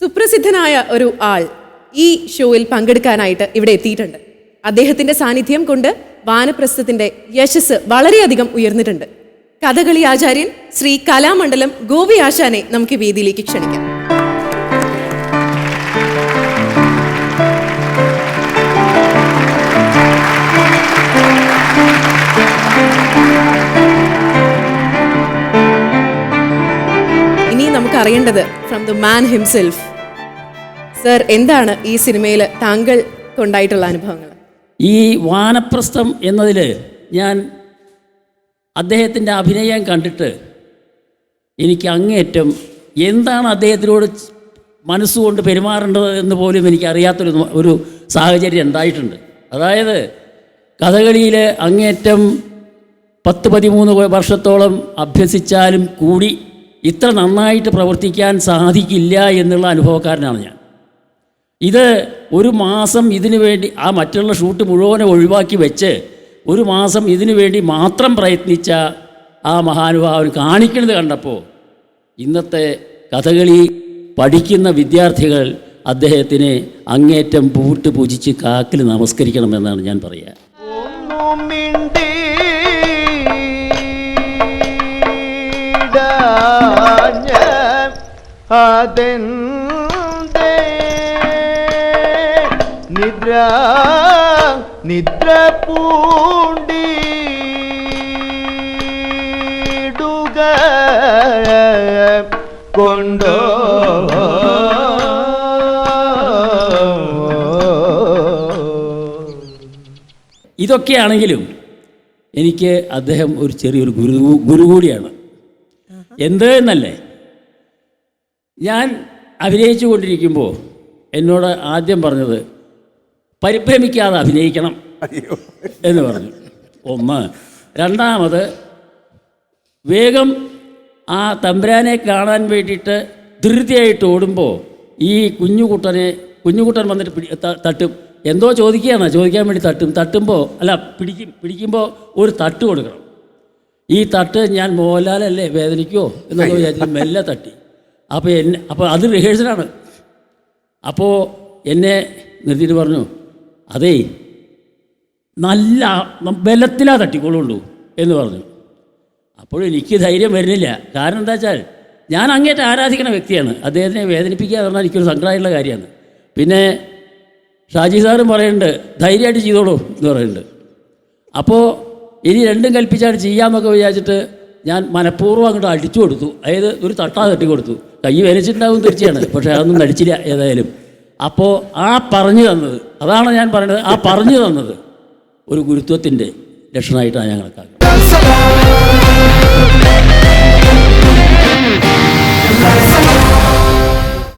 സുപ്രസിദ്ധനായ ഒരു ആൾ ഈ ഷോയിൽ പങ്കെടുക്കാനായിട്ട് ഇവിടെ എത്തിയിട്ടുണ്ട്. അദ്ദേഹത്തിന്റെ സാന്നിധ്യം കൊണ്ട് വാനപ്രസ്ഥത്തിന്റെ യശസ് വളരെയധികം ഉയർന്നിട്ടുണ്ട്. കഥകളി ആചാര്യൻ ശ്രീ കലാമണ്ഡലം ഗോപി ആശാനെ നമുക്ക് വേദിയിലേക്ക് ക്ഷണിക്കാം. അറിയേണ്ടത് from the man himself sir എന്താണ് ഈ സിനിമയിൽ താങ്കൾ കൊണ്ടായിട്ടുള്ള അനുഭവങ്ങൾ? ഈ വാനപ്രസ്ഥം എന്നതിൽ ഞാൻ അദ്ദേഹത്തിന്റെ അഭിനയം കണ്ടിട്ട് എനിക്ക് അങ്ങേയറ്റം എന്താണ് അദ്ദേഹത്തിനോട് മനസ്സുകൊണ്ട് പെരുമാറേണ്ടത് എന്ന് പോലും എനിക്ക് അറിയാത്തൊരു ഒരു സാഹചര്യം ഉണ്ടായിട്ടുണ്ട്. അതായത് കഥകളിയിൽ അങ്ങേറ്റം പത്ത് പതിമൂന്ന് വർഷത്തോളം അഭ്യസിച്ചാലും കൂടി ഇത്ര നന്നായിട്ട് പ്രവർത്തിക്കാൻ സാധിക്കില്ല എന്നുള്ള അനുഭവക്കാരനാണ് ഞാൻ. ഇത് ഒരു മാസം ഇതിനു വേണ്ടി ആ മറ്റുള്ള ഷൂട്ട് മുഴുവനെ ഒഴിവാക്കി വെച്ച് ഒരു മാസം ഇതിനു വേണ്ടി മാത്രം പ്രയത്നിച്ച ആ മഹാനുഭാവൻ കാണിക്കുന്നത് കണ്ടപ്പോൾ ഇന്നത്തെ കഥകളി പഠിക്കുന്ന വിദ്യാർത്ഥികൾ അദ്ദേഹത്തിന് അങ്ങേറ്റം പൂട്ട് പൂജിച്ച് കാക്കിൽ നമസ്കരിക്കണമെന്നാണ് ഞാൻ പറയുക. മിണ്ടിടാഞ്ഞ അതെന്തേ? നിദ്ര നിദ്ര പൂണ്ടിടുക കൊണ്ടോ? ഇതൊക്കെയാണെങ്കിലും എനിക്ക് അദ്ദേഹം ഒരു ചെറിയൊരു ഗുരു ഗുരു കൂടിയാണ് എന്ത് എന്നല്ലേ? ഞാൻ അഭിനയിച്ചു കൊണ്ടിരിക്കുമ്പോൾ എന്നോട് ആദ്യം പറഞ്ഞത് പരിഭ്രമിക്കാതെ അഭിനയിക്കണം എന്ന് പറഞ്ഞു. ഒന്ന്. രണ്ടാമത് വേഗം ആ തമ്പുരാനെ കാണാൻ വേണ്ടിയിട്ട് ധൃതിയായിട്ട് ഓടുമ്പോൾ ഈ കുഞ്ഞുകുട്ടനെ കുഞ്ഞുകുട്ടൻ വന്നിട്ട് പിടി തട്ടും. എന്തോ ചോദിക്കുകയാണ്. ചോദിക്കാൻ വേണ്ടി തട്ടും. തട്ടുമ്പോൾ അല്ല പിടിക്കും പിടിക്കുമ്പോൾ ഒരു തട്ട് കൊടുക്കണം. ഈ തട്ട് ഞാൻ മോഹൻലാലല്ലേ വേദനിക്കുമോ എന്നൊക്കെ വിചാരിച്ചു മെല്ലെ തട്ടി. അപ്പോൾ എന്നെ അപ്പോൾ അത് റിഹേഴ്സലാണ്. അപ്പോൾ എന്നെ നിർത്തിയിട്ട് പറഞ്ഞു അതേ നല്ല ബലത്തിലാ തട്ടിക്കൊള്ളുള്ളൂ എന്ന് പറഞ്ഞു. അപ്പോൾ എനിക്ക് ധൈര്യം വരുന്നില്ല. കാരണം എന്താ വെച്ചാൽ ഞാൻ അങ്ങേറ്റം ആരാധിക്കുന്ന വ്യക്തിയാണ്. അദ്ദേഹത്തിനെ വേദനിപ്പിക്കുക എന്ന് പറഞ്ഞാൽ എനിക്കൊരു സങ്കടമായിട്ടുള്ള കാര്യമാണ്. പിന്നെ ഷാജി സാറും പറയുന്നുണ്ട് ധൈര്യമായിട്ട് ചെയ്തോളൂ എന്ന് പറയുന്നുണ്ട്. അപ്പോൾ ഇനി രണ്ടും കൽപ്പിച്ചാണ് ചെയ്യാമെന്നൊക്കെ വിചാരിച്ചിട്ട് ഞാൻ മനഃപൂർവം അങ്ങോട്ട് അടിച്ചു കൊടുത്തു. അതായത് ഒരു തട്ടാ തട്ടി കൊടുത്തു. കൈ വരച്ചിട്ടുണ്ടാവും തീർച്ചയാണ് പക്ഷേ അതൊന്നും നടിച്ചില്ല ഏതായാലും. അപ്പോൾ ആ പറഞ്ഞു തന്നത് അതാണ് ഞാൻ പറയുന്നത് ആ പറഞ്ഞു തന്നത് ഒരു ഗുരുത്വത്തിന്റെ ലക്ഷണമായിട്ടാണ് ഞാൻ കണക്കാക്കുന്നത്